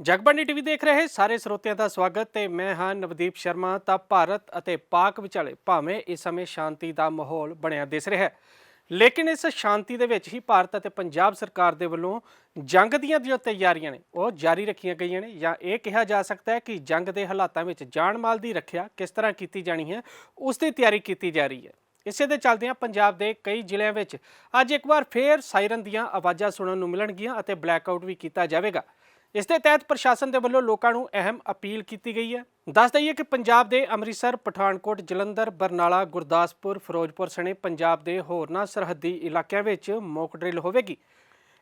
Jagbani TV ਦੇਖ ਰਹੇ ਸਾਰੇ ਸਰੋਤਿਆਂ ਦਾ ਸਵਾਗਤ ਤੇ ਮੈਂ ਹਾਂ ਨਵਦੀਪ ਸ਼ਰਮਾ। ਤਾਂ ਭਾਰਤ ਅਤੇ ਪਾਕ ਵਿਚਾਲੇ ਭਾਵੇਂ ਇਸ ਸਮੇਂ ਸ਼ਾਂਤੀ ਦਾ ਮਾਹੌਲ ਬਣਿਆ ਦਿਸ ਰਿਹਾ ਹੈ, ਲੇਕਿਨ ਇਸ ਸ਼ਾਂਤੀ ਦੇ ਵਿੱਚ ਹੀ ਭਾਰਤ ਅਤੇ ਪੰਜਾਬ ਸਰਕਾਰ ਦੇ ਵੱਲੋਂ ਜੰਗ ਦੀਆਂ ਜੋ ਤਿਆਰੀਆਂ ਨੇ, ਉਹ ਜਾਰੀ ਰੱਖੀਆਂ ਗਈਆਂ ਨੇ। ਜਾਂ ਇਹ ਕਿਹਾ ਜਾ ਸਕਦਾ ਹੈ ਕਿ ਜੰਗ ਦੇ ਹਾਲਾਤਾਂ ਵਿੱਚ ਜਾਨ ਮਾਲ ਦੀ ਰੱਖਿਆ ਕਿਸ ਤਰ੍ਹਾਂ ਕੀਤੀ ਜਾਣੀ ਹੈ, ਉਸ ਦੀ ਤਿਆਰੀ ਕੀਤੀ ਜਾ ਰਹੀ ਹੈ। ਇਸੇ ਦੇ ਚੱਲਦਿਆਂ ਪੰਜਾਬ ਦੇ ਕਈ ਜ਼ਿਲ੍ਹਿਆਂ ਵਿੱਚ ਅੱਜ ਇੱਕ ਵਾਰ ਫੇਰ ਸਾਇਰਨ ਦੀਆਂ ਆਵਾਜ਼ਾਂ ਸੁਣਨ ਨੂੰ ਮਿਲਣਗੀਆਂ ਅਤੇ ਬਲੈਕਆਊਟ ਵੀ ਕੀਤਾ ਜਾਵੇਗਾ। ਇਸ ਦੇ ਤਹਿਤ ਪ੍ਰਸ਼ਾਸਨ ਦੇ ਵੱਲੋਂ ਲੋਕਾਂ ਨੂੰ ਅਹਿਮ ਅਪੀਲ ਕੀਤੀ ਗਈ ਹੈ। ਦੱਸ ਦਈਏ ਕਿ ਪੰਜਾਬ ਦੇ ਅੰਮ੍ਰਿਤਸਰ, ਪਠਾਨਕੋਟ, ਜਲੰਧਰ, ਬਰਨਾਲਾ, ਗੁਰਦਾਸਪੁਰ, ਫਿਰੋਜ਼ਪੁਰ ਸਣੇ ਪੰਜਾਬ ਦੇ ਹੋਰਨਾਂ ਸਰਹੱਦੀ ਇਲਾਕਿਆਂ ਵਿੱਚ ਮੌਕ ਡਰਿਲ ਹੋਵੇਗੀ।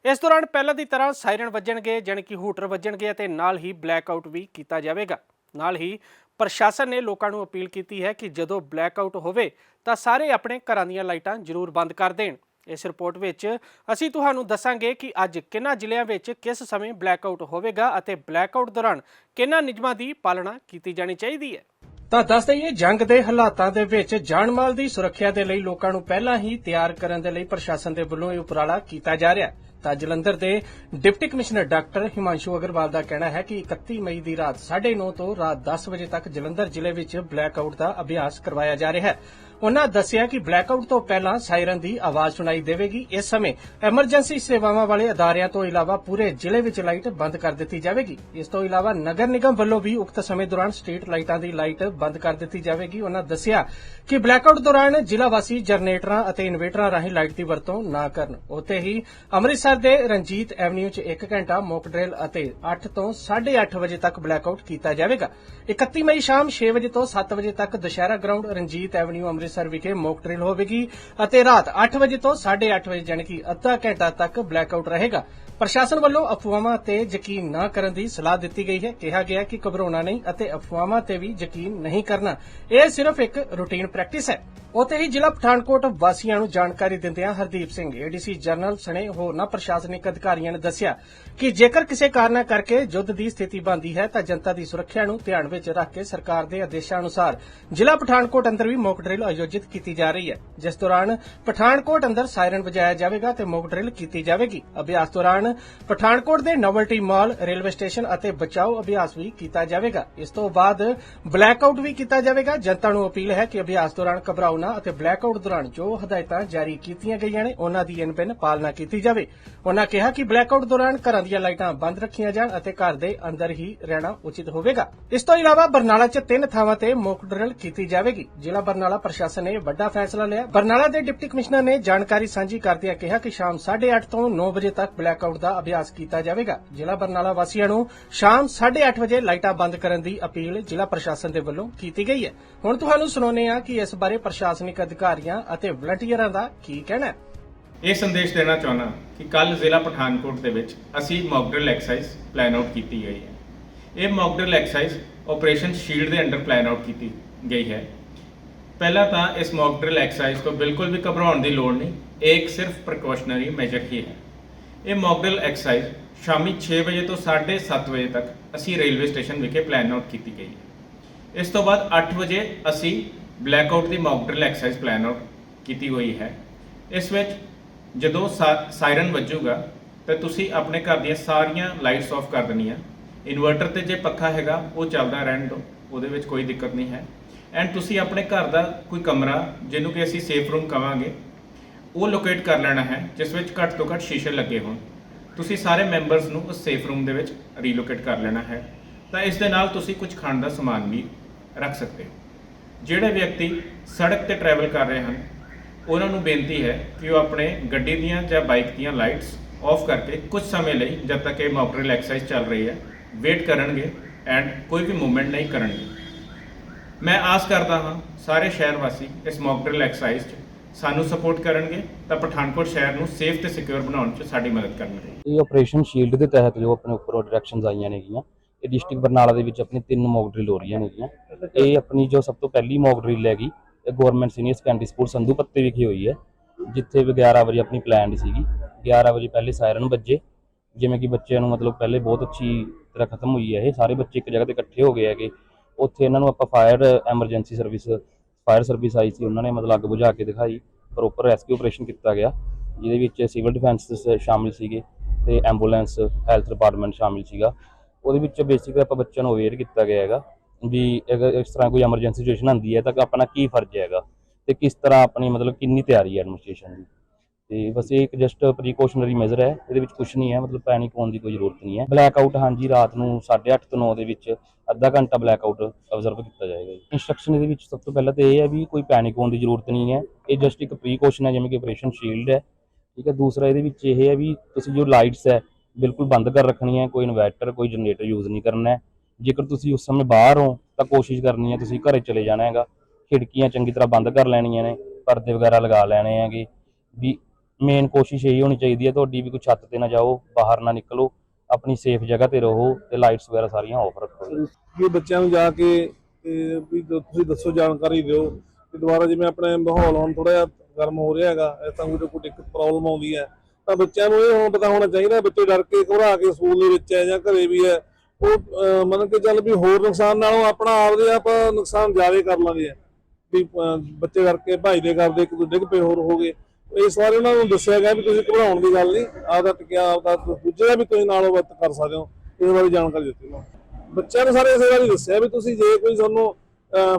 ਇਸ ਦੌਰਾਨ ਪਹਿਲਾਂ ਦੀ ਤਰ੍ਹਾਂ ਸਾਇਰਨ ਵੱਜਣਗੇ, ਜਾਣੀ ਕਿ ਹੂਟਰ ਵੱਜਣਗੇ ਅਤੇ ਨਾਲ ਹੀ ਬਲੈਕ ਆਊਟ ਵੀ ਕੀਤਾ ਜਾਵੇਗਾ। ਨਾਲ ਹੀ ਪ੍ਰਸ਼ਾਸਨ ਨੇ ਲੋਕਾਂ ਨੂੰ ਅਪੀਲ ਕੀਤੀ ਹੈ ਕਿ ਜਦੋਂ ਬਲੈਕ ਆਊਟ ਹੋਵੇ ਤਾਂ ਸਾਰੇ ਆਪਣੇ ਘਰਾਂ ਦੀਆਂ ਲਾਈਟਾਂ ਜ਼ਰੂਰ ਬੰਦ ਕਰ ਦੇਣ। ਇਸ ਰਿਪੋਰਟ ਵਿੱਚ ਅਸੀਂ ਤੁਹਾਨੂੰ ਦੱਸਾਂਗੇ ਕਿ ਅੱਜ ਕਿਹਨਾਂ ਜ਼ਿਲ੍ਹਿਆਂ ਵਿੱਚ ਕਿਸ ਸਮੇਂ ਬਲੈਕਆਊਟ ਹੋਵੇਗਾ ਅਤੇ ਬਲੈਕਆਊਟ ਦੌਰਾਨ ਕਿਹਨਾਂ ਨਿਯਮਾਂ ਦੀ ਪਾਲਣਾ ਕੀਤੀ ਜਾਣੀ ਚਾਹੀਦੀ ਹੈ। ਤਾਂ ਦੱਸ ਦਈਏ, ਜੰਗ ਦੇ ਹਾਲਾਤਾਂ ਦੇ ਵਿੱਚ ਜਾਨਮਾਲ ਦੀ ਸੁਰੱਖਿਆ ਦੇ ਲਈ ਲੋਕਾਂ ਨੂੰ ਪਹਿਲਾਂ ਹੀ ਤਿਆਰ ਕਰਨ ਦੇ ਲਈ ਪ੍ਰਸ਼ਾਸਨ ਦੇ ਵੱਲੋਂ ਇਹ ਉਪਰਾਲਾ ਕੀਤਾ ਜਾ ਰਿਹਾ ਹੈ। ਤਾਂ ਜਲੰਧਰ ਦੇ deputy commissioner doctor Himanshu Agarwal ਦਾ ਕਹਿਣਾ ਹੈ ਕਿ 31 ਮਈ ਦੀ ਰਾਤ 9:30 ਤੋਂ ਰਾਤ 10 ਵਜੇ ਤੱਕ ਜਲੰਧਰ ਜ਼ਿਲ੍ਹੇ ਵਿੱਚ ਬਲੈਕਆਊਟ ਦਾ ਅਭਿਆਸ ਕਰਵਾਇਆ ਜਾ ਰਿਹਾ ਹੈ। ਉਹਨਾਂ ਦੱਸਿਆ ਕਿ ਬਲੈਕਆਊਟ ਤੋਂ ਪਹਿਲਾਂ ਸਾਇਰਨ ਦੀ ਆਵਾਜ਼ ਸੁਣਾਈ ਦੇਵੇਗੀ। ਇਸ ਸਮੇਂ ਐਮਰਜੈਂਸੀ ਸੇਵਾਵਾਂ ਵਾਲੇ ਅਦਾਰਿਆਂ ਤੋਂ ਇਲਾਵਾ ਪੂਰੇ ਜ਼ਿਲ੍ਹੇ ਵਿੱਚ ਲਾਈਟ ਬੰਦ ਕਰ ਦਿੱਤੀ ਜਾਵੇਗੀ। ਇਸ ਤੋਂ ਇਲਾਵਾ ਨਗਰ ਨਿਗਮ ਵੱਲੋਂ ਵੀ ਉਕਤ ਸਮੇਂ ਦੌਰਾਨ ਸਟਰੀਟ ਲਾਈਟਾਂ ਦੀ ਲਾਈਟ ਬੰਦ ਕਰ ਦਿੱਤੀ ਜਾਵੇਗੀ। ਉਹਨਾਂ ਦੱਸਿਆ ਕਿ ਬਲੈਕਆਊਟ ਦੌਰਾਨ ਜ਼ਿਲ੍ਹਾ ਵਾਸੀ ਜਨਰੇਟਰਾਂ ਅਤੇ ਇਨਵੇਟਰਾਂ ਰਾਹੀਂ ਲਾਈਟ ਦੀ ਵਰਤੋਂ ਨਾ ਕਰਨ। ਉੱਥੇ ਹੀ ਅੰਮ੍ਰਿਤਸਰ ਦੇ ਰਣਜੀਤ ਐਵਨਿਊ 'ਚ 1 ਘੰਟਾ ਮੌਕ ਡਰਿਲ ਅਤੇ 8 ਤੋਂ 8:30 ਵਜੇ ਤੱਕ ਬਲੈਕਆਊਟ ਕੀਤਾ ਜਾਵੇਗਾ। 31 ਮਈ ਸ਼ਾਮ 6 ਵਜੇ ਤੋਂ 7 ਵਜੇ ਤੱਕ ਦੁਸ਼ਹਿਰਾ ਗਰਾਊਂਡ ਰਣਜੀਤ ਐਵਨਿਊ ਅੰਮ੍ਰਿਤਸਰ ਵਿਖੇ ਮੌਕ ਡਰਿਲ ਹੋਵੇਗੀ ਅਤੇ ਰਾਤ 8 ਵਜੇ ਤੋਂ 8:30 ਵਜੇ ਜਾਣੀ ਕਿ ਅੱਧਾ ਘੰਟਾ ਤੱਕ ਬਲੈਕਆਊਟ ਰਹੇਗਾ। ਪ੍ਰਸ਼ਾਸਨ ਵੱਲੋਂ ਅਫਵਾਹਾਂ ਤੇ ਯਕੀਨ ਨਾ ਕਰਨ ਦੀ ਸਲਾਹ ਦਿੱਤੀ ਗਈ ਹੈ। ਕਿਹਾ ਗਿਆ ਕਿ ਘਬਰਾਉਣਾ ਨਹੀਂ ਅਤੇ ਅਫਵਾਹਾਂ ਤੇ ਵੀ ਯਕੀਨ ਨਹੀਂ ਕਰਨਾ। ਇਹ ਸਿਰਫ ਇੱਕ ਰੁਟੀਨ ਪ੍ਰੈਕਟਿਸ ਹੈ। ਉੱਥੇ ਹੀ ਜ਼ਿਲ੍ਹਾ ਪਠਾਨਕੋਟ ਵਾਸੀਆਂ ਨੂੰ ਜਾਣਕਾਰੀ ਦਿੰਦਿਆਂ ਹਰਦੀਪ ਸਿੰਘ ਏਡੀਸੀ ਜਨਰਲ ਸਣੇ ਹੋਰਨਾਂ ਪ੍ਰਸ਼ਾਸਨਿਕ ਅਧਿਕਾਰੀਆਂ ਨੇ ਦੱਸਿਆ ਕਿ ਜੇਕਰ ਕਿਸੇ ਕਾਰਨਾਂ ਕਰਕੇ ਯੁੱਧ ਦੀ ਸਥਿਤੀ ਬਣਦੀ ਹੈ ਤਾਂ ਜਨਤਾ ਦੀ ਸੁਰੱਖਿਆ ਨੂੰ ਧਿਆਨ ਵਿੱਚ ਰੱਖ ਕੇ ਸਰਕਾਰ ਦੇ ਆਦੇਸ਼ਾਂ ਅਨੁਸਾਰ ਜ਼ਿਲ੍ਹਾ ਪਠਾਨਕੋਟ ਅੰਦਰ ਵੀ ਮੌਕ ਡਰਿਲ ਆਯੋਜਿਤ ਕੀਤੀ ਜਾ ਰਹੀ ਹੈ। ਜਿਸ ਦੌਰਾਨ ਪਠਾਨਕੋਟ ਅੰਦਰ ਸਾਇਰਨ ਵਜਾਇਆ ਜਾਵੇਗਾ ਤੇ ਮੌਕ ਡਰਿਲ ਕੀਤੀ ਜਾਵੇਗੀ। ਅਭਿਆਸ ਦੌਰਾਨ ਪਠਾਨਕੋਟ ਦੇ ਨੋਵਲਟੀ ਮਾਲ, ਰੇਲਵੇ ਸਟੇਸ਼ਨ ਅਤੇ ਬਚਾਓ ਅਭਿਆਸ ਵੀ ਕੀਤਾ ਜਾਵੇਗਾ। ਇਸ ਤੋਂ ਬਾਅਦ ਬਲੈਕਆਊਟ ਵੀ ਕੀਤਾ ਜਾਵੇਗਾ। ਜਨਤਾ ਨੂੰ ਅਪੀਲ ਹੈ ਕਿ ਅਭਿਆਸ ਦੌਰਾਨ ਘਬਰਾਓ ਨਾ ਅਤੇ ਬਲੈਕਆਊਟ ਦੌਰਾਨ ਜੋ ਹਦਾਇਤਾਂ ਜਾਰੀ ਕੀਤੀਆਂ ਗਈਆਂ ਨੇ, ਉਹਨਾਂ ਦੀ ਅਨਬਿਨ ਪਾਲਣਾ ਕੀਤੀ ਜਾਵੇ। ਉਹਨਾਂ ਕਿਹਾ ਕਿ ਬਲੈਕਆਊਟ ਦੌਰਾਨ ਘਰਾਂ ਦੀਆਂ ਲਾਈਟਾਂ ਬੰਦ ਰੱਖੀਆਂ ਜਾਣ ਅਤੇ ਘਰ ਦੇ ਅੰਦਰ ਹੀ ਰਹਿਣਾ ਉਚਿਤ ਹੋਵੇਗਾ। ਇਸ ਤੋਂ ਇਲਾਵਾ ਬਰਨਾਲਾ 'ਚ ਤਿੰਨ ਥਾਵਾਂ ਤੇ ਮੌਕ ਡਰਿਲ ਕੀਤੀ ਜਾਵੇਗੀ। ਜ਼ਿਲ੍ਹਾ ਬਰਨਾਲਾ ਪ੍ਰਸ਼ਾਸਨ ਨੇ, ਵੱਡਾ ਫੈਸਲਾ ਲਿਆ। ਬਰਨਾਲਾ ਦੇ ਡਿਪਟੀ ਕਮਿਸ਼ਨਰ ਨੇ ਜਾਣਕਾਰੀ ਸਾਂਝੀ ਕਰਦਿਆਂ ਕਿਹਾ ਕਿ ਸ਼ਾਮ 8:30 ਤੋਂ 9 ਵਜੇ ਤੱਕ ਬਲੈਕਆਊਟ ਦਾ ਅਭਿਆਸ ਕੀਤਾ ਜਾਵੇਗਾ। ਜ਼ਿਲ੍ਹਾ ਬਰਨਾਲਾ ਵਾਸੀਆਂ ਨੂੰ ਸ਼ਾਮ 8:30 ਵਜੇ ਲਾਈਟਾਂ ਬੰਦ ਕਰਨ ਦੀ ਅਪੀਲ ਜ਼ਿਲ੍ਹਾ ਪ੍ਰਸ਼ਾਸਨ ਦੇ ਵੱਲੋਂ ਕੀਤੀ ਗਈ ਹੈ। ਹੁਣ ਤੁਹਾਨੂੰ ਸੁਣਾਉਂਦੇ ਹਾਂ ਕਿ ਇਸ ਬਾਰੇ ਪ੍ਰਸ਼ਾਸਨਿਕ ਅਧਿਕਾਰੀਆਂ ਅਤੇ ਵਲੰਟੀਅਰਾਂ ਦਾ ਕੀ ਕਹਿਣਾ ਹੈ। ਇਹ ਸੰਦੇਸ਼ ਦੇਣਾ ਚਾਹੁੰਦਾ ਕਿ ਕੱਲ ਜ਼ਿਲ੍ਹਾ ਪਠਾਨਕੋਟ ਦੇ ਵਿੱਚ ਅਸੀਂ ਮੌਕਡਰਿਲ ਐਕਸਰਸਾਈਜ਼ ਪਲਾਨ ਆਊਟ ਕੀਤੀ ਗਈ ਹੈ। ਇਹ mock drill exercise operation shield ਦੇ ਅੰਡਰ ਪਲਾਨ ਆਊਟ ਕੀਤੀ ਗਈ ਹੈ। ਪਹਿਲਾਂ ਤਾਂ ਇਸ ਮੌਕਡਰਿਲ ਐਕਸਰਸਾਈਜ਼ ਤੋਂ ਬਿਲਕੁਲ ਵੀ ਘਬਰਾਉਣ ਦੀ ਲੋੜ ਨਹੀਂ, ਇਹ ਇੱਕ ਸਿਰਫ ਪ੍ਰੀਕਾਸ਼ਨਰੀ ਮੈਜਰ ਹੀ ਹੈ। ਇਹ ਮੌਕਡਰਿਲ ਐਕਸਰਸਾਈਜ਼ ਸ਼ਾਮੀ 6 ਵਜੇ ਤੋਂ 7:30 ਵਜੇ ਤੱਕ ਅਸੀਂ ਰੇਲਵੇ ਸਟੇਸ਼ਨ ਵਿਖੇ ਪਲਾਨ ਆਊਟ ਕੀਤੀ ਗਈ ਹੈ। ਇਸ ਤੋਂ ਬਾਅਦ 8 ਵਜੇ ਅਸੀਂ black out the mock drill exercise plan out ਕੀਤੀ ਹੋਈ ਹੈ। ਇਸ ਵਿੱਚ ਜਦੋਂ ਸਾ- ਸਾਇਰਨ ਵੱਜੂਗਾ, ਤਾਂ ਤੁਸੀਂ ਆਪਣੇ ਘਰ ਦੀਆਂ ਸਾਰੀਆਂ ਲਾਈਟਸ ਆਫ ਕਰ ਦੇਣੀਆਂ। ਇਨਵਰਟਰ ਤੇ ਜੇ ਪੱਖਾ ਹੈਗਾ, ਉਹ ਚੱਲਦਾ ਰਹਿਣ ਦਿਓ, ਉਹਦੇ ਵਿੱਚ ਕੋਈ ਦਿੱਕਤ ਨਹੀਂ ਹੈ। ਐਂਡ ਤੁਸੀਂ ਆਪਣੇ ਘਰ ਦਾ ਕੋਈ ਕਮਰਾ, ਜਿਹਨੂੰ ਕਿ ਅਸੀਂ ਸੇਫ ਰੂਮ ਕਵਾਂਗੇ, ਉਹ ਲੋਕੇਟ ਕਰ ਲੈਣਾ ਹੈ, ਜਿਸ ਵਿੱਚ ਘੱਟ ਤੋਂ ਘੱਟ ਸ਼ੀਸ਼ੇ ਲੱਗੇ ਹੋਣ। ਤੁਸੀਂ ਸਾਰੇ ਮੈਂਬਰਸ ਨੂੰ ਉਸ ਸੇਫ ਰੂਮ ਦੇ ਵਿੱਚ ਰੀਲੋਕੇਟ ਕਰ ਲੈਣਾ ਹੈ। ਤਾਂ ਇਸ ਦੇ ਨਾਲ ਤੁਸੀਂ ਕੁਝ ਖਾਣ ਦਾ ਸਮਾਨ ਵੀ ਰੱਖ ਸਕਦੇ ਹੋ। ਜਿਹੜੇ ਵਿਅਕਤੀ ਸੜਕ ਤੇ ਟਰੈਵਲ ਕਰ ਰਹੇ ਹਨ, ਉਹਨਾਂ ਨੂੰ ਬੇਨਤੀ ਹੈ ਕਿ ਉਹ ਆਪਣੇ ਗੱਡੀ ਦੀਆਂ ਜਾਂ ਬਾਈਕ ਦੀਆਂ ਲਾਈਟਸ ਆਫ ਕਰਕੇ ਕੁਝ ਸਮੇਂ ਲਈ, ਜਦ ਤੱਕ ਇਹ ਮੌਕਡਰਿਲ ਐਕਸਰਸਾਈਜ਼ ਚੱਲ ਰਹੀ ਹੈ ਵੇਟ ਕਰਨਗੇ ਐਂਡ ਕੋਈ ਵੀ ਮੂਵਮੈਂਟ ਨਹੀਂ ਕਰਨਗੇ। ਮੈਂ ਆਸ ਕਰਦਾ ਹਾਂ ਸਾਰੇ ਸ਼ਹਿਰ ਵਾਸੀ ਇਸ ਮੌਕਡਰਿਲ ਐਕਸਰਸਾਈਜ਼ 'ਚ ਸਾਨੂੰ ਸਪੋਰਟ ਕਰਨਗੇ ਤਾਂ ਪਠਾਨਕੋਟ ਸ਼ਹਿਰ ਨੂੰ ਸੇਫ ਤੇ ਸਿਕਿਉਰ ਬਣਾਉਣ 'ਚ ਸਾਡੀ ਮਦਦ ਕਰਨਗੇ। ਇਹ ਆਪਰੇਸ਼ਨ ਸ਼ੀਲਡ ਦੇ ਤਹਿਤ ਜੋ ਆਪਣੇ ਉੱਪਰੋਂ ਡਾਇਰੈਕਸ਼ਨਸ ਆਈਆਂ ਨੇਗੀਆਂ, ਇਹ ਡਿਸਟ੍ਰਿਕਟ ਬਰਨਾਲਾ ਦੇ ਵਿੱਚ ਆਪਣੀ ਤਿੰਨ ਮੌਕ ਡਰਿਲ ਹੋ ਰਹੀਆਂ ਨੇਗੀਆਂ। ਇਹ ਆਪਣੀ ਜੋ ਸਭ ਤੋਂ ਪਹਿਲੀ ਮੌਕ ਡਰਿਲ ਹੈਗੀ, ਇਹ government senior secondary school Sandhu Patte ਵਿਖੇ ਹੋਈ ਹੈ, ਜਿੱਥੇ ਵੀ 11 ਵਜੇ ਆਪਣੀ ਪਲਾਨਡ ਸੀਗੀ। 11 ਵਜੇ ਪਹਿਲੇ ਸਾਇਰਨ ਵੱਜੇ, ਜਿਵੇਂ ਕਿ ਬੱਚਿਆਂ ਨੂੰ ਮਤਲਬ ਪਹਿਲੇ ਬਹੁਤ ਅੱਛੀ ਤਰ੍ਹਾਂ ਖਤਮ ਹੋਈ ਹੈ, ਇਹ ਸਾਰੇ ਬੱਚੇ ਇੱਕ ਜਗ੍ਹਾ ਤੇ ਇਕੱਠੇ ਹੋ ਗਏ ਹੈਗੇ। ਉੱਥੇ ਇਹਨਾਂ ਨੂੰ ਆਪਾਂ fire emergency service fire service ਆਈ ਸੀ, ਉਹਨਾਂ ਨੇ ਮਤਲਬ ਅੱਗ ਬੁਝਾ ਕੇ ਦਿਖਾਈ ਪ੍ਰੋਪਰ ਰੈਸਕਿਊ ਆਪਰੇਸ਼ਨ ਕੀਤਾ ਗਿਆ, ਜਿਹਦੇ ਵਿੱਚ ਸਿਵਲ ਡਿਫੈਂਸ ਸ਼ਾਮਿਲ ਸੀਗੇ ਤੇ ਐਂਬੂਲੈਂਸ ਹੈਲਥ ਡਿਪਾਰਟਮੈਂਟ ਸ਼ਾਮਿਲ ਸੀਗਾ। ਉਹਦੇ ਵਿੱਚ ਬੇਸਿਕ ਆਪਾਂ ਬੱਚਿਆਂ ਨੂੰ ਅਵੇਅਰ ਕੀਤਾ ਗਿਆ ਹੈਗਾ ਵੀ ਅਗਰ ਇਸ ਤਰ੍ਹਾਂ ਕੋਈ ਐਮਰਜੈਂਸੀ ਸਿਚੁਏਸ਼ਨ ਆਉਂਦੀ ਹੈ ਤਾਂ ਆਪਣਾ ਕੀ ਫਰਜ਼ ਹੈਗਾ ਤੇ ਕਿਸ ਤਰ੍ਹਾਂ ਆਪਣੀ ਮਤਲਬ ਕਿੰਨੀ ਤਿਆਰੀ ਹੈ ਐਡਮਿਨਿਸਟ੍ਰੇਸ਼ਨ ਦੀ। ਤੇ ਬਸ ਇਹ ਇੱਕ ਜਸਟ ਪ੍ਰੀਕਾਸ਼ਨਰੀ ਮੈਜ਼ਰ ਹੈ, ਇਹਦੇ ਵਿੱਚ ਕੁਝ ਨਹੀਂ ਹੈ, ਮਤਲਬ ਪੈਨਿਕ ਹੋਣ ਦੀ ਕੋਈ ਜ਼ਰੂਰਤ ਨਹੀਂ ਹੈ। ਬਲੈਕ ਆਊਟ ਹਾਂਜੀ, ਰਾਤ ਨੂੰ 8:30 ਤੋਂ 9 ਦੇ ਵਿੱਚ ਅੱਧਾ ਘੰਟਾ ਬਲੈਕ ਆਊਟ ਅਬਜ਼ਰਵ ਕੀਤਾ ਜਾਏਗਾ ਇਨਸਟਰਕਸ਼ਨ ਇਹਦੇ ਵਿੱਚ ਸਭ ਤੋਂ ਪਹਿਲਾਂ ਤੇ ਇਹ ਹੈ ਵੀ ਕੋਈ ਪੈਨਿਕ ਹੋਣ ਦੀ ਜ਼ਰੂਰਤ ਨਹੀਂ ਹੈ। ਇਹ ਜਸਟ ਇੱਕ ਪ੍ਰੀਕਾਸ਼ਨ ਹੈ, ਜਿਵੇਂ ਕਿ ਆਪਰੇਸ਼ਨ ਸ਼ੀਲਡ ਹੈ। ਠੀਕ ਹੈ, ਦੂਸਰਾ ਇਹਦੇ ਵਿੱਚ ਇਹ ਹੈ ਵੀ ਤੁਸੀਂ ਜੋ ਲਾਈਟਸ ਹੈ, ਬਿਲਕੁਲ ਬੰਦ ਕਰ ਰੱਖਣੀ ਹੈ, ਕੋਈ ਇਨਵਰਟਰ ਕੋਈ ਜਨਰੇਟਰ ਯੂਜ਼ ਨਹੀਂ ਕਰਨਾ ਹੈ। ਜੇਕਰ ਤੁਸੀਂ ਉਸ ਸਮੇਂ ਬਾਹਰ ਹੋ, ਤਾਂ ਕੋਸ਼ਿਸ਼ ਕਰਨੀ ਹੈ ਤੁਸੀਂ ਘਰੇ ਚਲੇ ਜਾਣਾ ਹੈਗਾ। ਖਿੜਕੀਆਂ ਚੰਗੀ ਤਰ੍ਹਾਂ ਬੰਦ ਕਰ ਲੈਣੀਆਂ ਨੇ, ਪਰਦੇ ਵਗੈਰਾ ਲਗਾ ਲੈਣੇ ਹੈਗੇ। ਵੀ ਮੇਨ ਕੋਸ਼ਿਸ਼ ਇਹੀ ਹੋਣੀ ਚਾਹੀਦੀ ਹੈ ਤੁਹਾਡੀ ਵੀ ਕੋਈ ਛੱਤ ਤੇ ਨਾ ਜਾਓ ਬਾਹਰ ਨਾ ਨਿਕਲੋ ਆਪਣੀ ਸੇਫ ਜਗ੍ਹਾ ਤੇ ਰਹੋ ਤੇ ਲਾਈਟਸ ਵਗੈਰਾ ਸਾਰੀਆਂ ਆਫ ਰੱਖੋ। ਵੀ ਬੱਚਿਆਂ ਨੂੰ ਜਾ ਕੇ ਵੀ ਤੁਸੀਂ ਦੱਸੋ ਜਾਣਕਾਰੀ ਦਿਓ ਕਿ ਦੁਬਾਰਾ ਜਿਵੇਂ ਆਪਣੇ ਮਾਹੌਲ ਹੁਣ ਥੋੜਾ ਜਿਹਾ ਗਰਮ ਹੋ ਰਿਹਾ ਹੈਗਾ ਇਸ ਤਾਂ ਕੋਈ ਕੋਈ ਦਿੱਕਤ ਪ੍ਰੋਬਲਮ ਆਉਂਦੀ ਹੈ ਤਾਂ ਬੱਚਿਆਂ ਨੂੰ ਇਹ ਹੁਣ ਪਤਾ ਹੋਣਾ ਚਾਹੀਦਾ ਬੱਚੇ ਡਰ ਕੇ ਘਬਰਾ ਕੇ ਸਕੂਲ ਦੇ ਵਿੱਚ ਹੈ ਜਾਂ ਘਰੇ ਵੀ ਹੈ। ਉਹ ਅਹ, ਮੰਨ ਕੇ ਚੱਲ ਵੀ ਹੋਰ ਨੁਕਸਾਨ ਨਾਲੋਂ ਆਪਣਾ ਆਪਦੇ ਆਪ ਨੁਕਸਾਨ ਜ਼ਿਆਦਾ ਕਰ ਲਾਂਗੇ। ਵੀ ਬੱਚੇ ਡਰ ਕੇ ਦੇ ਕਰਦੇ ਇੱਕ ਦੂਜੇ ਡਿੱਗ ਪਏ ਹੋਰ ਹੋ ਗਏ। ਇਸ ਬਾਰੇ ਉਹਨਾਂ ਨੂੰ ਦੱਸਿਆ ਗਿਆ ਵੀ ਤੁਸੀਂ ਘਬਰਾਉਣ ਦੀ ਗੱਲ ਨਹੀਂ ਆਪਦਾ ਟਿਕਿਆ ਆਪਦਾ ਦੂਜੇ ਦਾ ਵੀ ਤੁਸੀਂ ਨਾਲ ਵਰਤ ਕਰ ਸਕਦੇ ਹੋ ਇਸ ਬਾਰੇ ਜਾਣਕਾਰੀ ਦਿੱਤੀ ਉਹਨਾਂ ਬੱਚਿਆਂ ਨੂੰ ਸਾਰੇ ਇਸੇ ਬਾਰੇ ਦੱਸਿਆ ਵੀ ਤੁਸੀਂ ਜੇ ਕੋਈ ਤੁਹਾਨੂੰ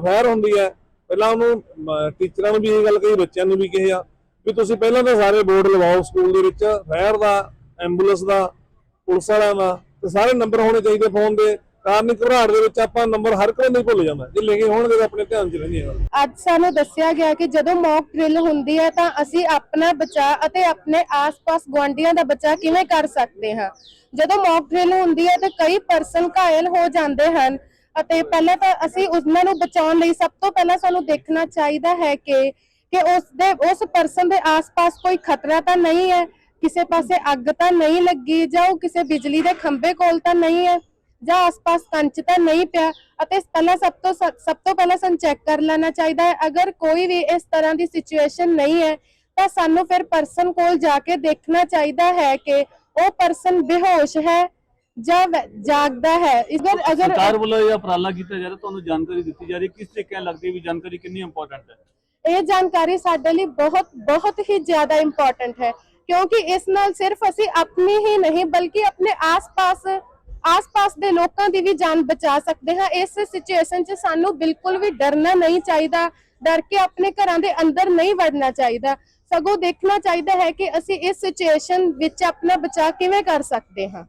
ਫਾਇਰ ਹੁੰਦੀ ਹੈ, ਪਹਿਲਾਂ ਉਹਨੂੰ ਟੀਚਰਾਂ ਨੂੰ ਵੀ ਇਹ ਗੱਲ ਕਹੀ, ਬੱਚਿਆਂ ਨੂੰ ਵੀ ਕਿਹਾ ਵੀ ਤੁਸੀਂ ਪਹਿਲਾਂ ਤਾਂ ਸਾਰੇ ਬੋਰਡ ਲਵਾਓ ਸਕੂਲ ਦੇ ਵਿੱਚ ਫਾਇਰ ਦਾ, ਐਂਬੂਲੈਂਸ ਦਾ, ਪੁਲਿਸ ਵਾਲਿਆਂ ਦਾ, ਤੇ ਸਾਰੇ ਨੰਬਰ ਹੋਣੇ ਚਾਹੀਦੇ ਫੋਨ ਦੇ ਕਾਰਨ ਘਬਰਾਹਟ ਦੇ ਵਿੱਚ ਆਪਾਂ ਨੰਬਰ ਹਰ ਕੋਈ ਨਹੀਂ ਭੁੱਲ ਜਾਂਦਾ। ਜੇ ਲਿਖੇ ਹੋਣਗੇ ਤਾਂ ਆਪਣੇ ਧਿਆਨ 'ਚ ਰਹਿੰਦੀਆਂ ਅੱਜ ਸਾਨੂੰ ਦੱਸਿਆ ਗਿਆ ਕਿ ਜਦੋਂ ਮੌਕ ਡਰਿਲ ਹੁੰਦੀ ਹੈ ਤਾਂ ਅਸੀਂ ਆਪਣਾ ਬਚਾਅ ਅਤੇ ਆਪਣੇ ਆਸ-ਪਾਸ ਗੁਆਂਢੀਆਂ ਦਾ ਬਚਾਅ ਕਿਵੇਂ ਕਰ ਸਕਦੇ ਹਾਂ? ਜਦੋਂ ਮੌਕ ਡਰਿਲ ਹੁੰਦੀ ਹੈ ਤਾਂ ਕਈ ਪਰਸਨ ਘਾਇਲ ਹੋ ਜਾਂਦੇ ਹਨ ਅਤੇ ਪਹਿਲਾਂ ਤਾਂ ਅਸੀਂ ਉਹਨਾਂ ਨੂੰ ਬਚਾਉਣ ਲਈ ਸਭ ਤੋਂ ਪਹਿਲਾਂ ਸਾਨੂੰ ਦੇਖਣਾ ਚਾਹੀਦਾ ਹੈ ਕਿ ਕਿ ਉਸ ਦੇ, ਉਸ ਪਰਸਨ ਦੇ ਆਸ-ਪਾਸ ਕੋਈ ਖਤਰਾ ਤਾਂ ਨਹੀਂ ਹੈ? ਕਿਸੇ ਪਾਸੇ ਅੱਗ ਤਾਂ ਨਹੀਂ ਲੱਗੀ ਜਾਂ ਉਹ ਕਿਸੇ ਬਿਜਲੀ ਦੇ ਖੰਭੇ ਕੋਲ ਤਾਂ ਨਹੀਂ ਹੈ? ਜਾਂ ਆਸ-ਪਾਸ ਕੰਚ ਤਾਂ ਨਹੀਂ ਪਿਆ ਅਤੇ ਪਹਿਲਾਂ ਸਭ ਤੋਂ ਸਭ ਤੋਂ ਪਹਿਲਾਂ ਸਾਨੂੰ ਚੈੱਕ ਕਰ ਲੈਣਾ ਚਾਹੀਦਾ ਹੈ। ਅਗਰ ਕੋਈ ਵੀ ਇਸ ਤਰ੍ਹਾਂ ਦੀ ਸਿਚੁਏਸ਼ਨ ਨਹੀਂ ਹੈ ਤਾਂ ਸਾਨੂੰ ਫਿਰ ਪਰਸਨ ਕੋਲ ਜਾ ਕੇ ਦੇਖਣਾ ਚਾਹੀਦਾ ਹੈ ਕਿ ਉਹ ਪਰਸਨ ਬੇਹੋਸ਼ ਹੈ ਜਾਂ ਵੈ- ਜਾਗਦਾ ਹੈ। ਅਗਰ ਅਗਰ ਸਰਕਾਰ ਵੱਲੋਂ ਇਹ ਉਪਰਾਲਾ ਕੀਤਾ ਜਾ ਰਿਹਾ ਤੁਹਾਨੂੰ ਜਾਣਕਾਰੀ ਦਿੱਤੀ ਜਾ ਰਹੀ ਹੈ। ਕਿਸ ਤਰੀਕੇ ਨਾਲ ਲੱਗਦੀ ਹੈ ਵੀ ਜਾਣਕਾਰੀ ਕਿੰਨੀ ਇੰਪੋਰਟੈਂਟ ਹੈ? ਇਹ ਜਾਣਕਾਰੀ ਸਾਡੇ ਲਈ ਬਹੁਤ ਬਹੁਤ ਹੀ ਜ਼ਿਆਦਾ ਇੰਪੋਰਟੈਂਟ ਹੈ। ਕਿਉਂਕਿ ਇਸ ਨਾਲ ਸਿਰਫ ਅਸੀਂ ਆਪਣੀ ਹੀ ਨਹੀਂ ਬਲਕਿ ਆਪਣੇ ਆਸ-ਪਾਸ ਆਸ-ਪਾਸ ਦੇ ਲੋਕਾਂ ਦੀ ਵੀ ਜਾਨ ਬਚਾ ਸਕਦੇ ਹਾਂ। ਇਸ ਸਿਚੁਏਸ਼ਨ 'ਚ ਸਾਨੂੰ ਬਿਲਕੁਲ ਵੀ ਡਰਨਾ ਨਹੀਂ ਚਾਹੀਦਾ। ਡਰ ਕੇ ਆਪਣੇ ਘਰਾਂ ਦੇ ਅੰਦਰ ਨਹੀਂ ਵੜਨਾ ਚਾਹੀਦਾ। ਸਗੋਂ ਦੇਖਣਾ ਚਾਹੀਦਾ ਹੈ ਕਿ ਅਸੀਂ ਇਸ ਸਿਚੁਏਸ਼ਨ ਵਿੱਚ ਆਪਣਾ ਬਚਾਅ ਕਿਵੇਂ ਕਰ ਸਕਦੇ ਹਾਂ।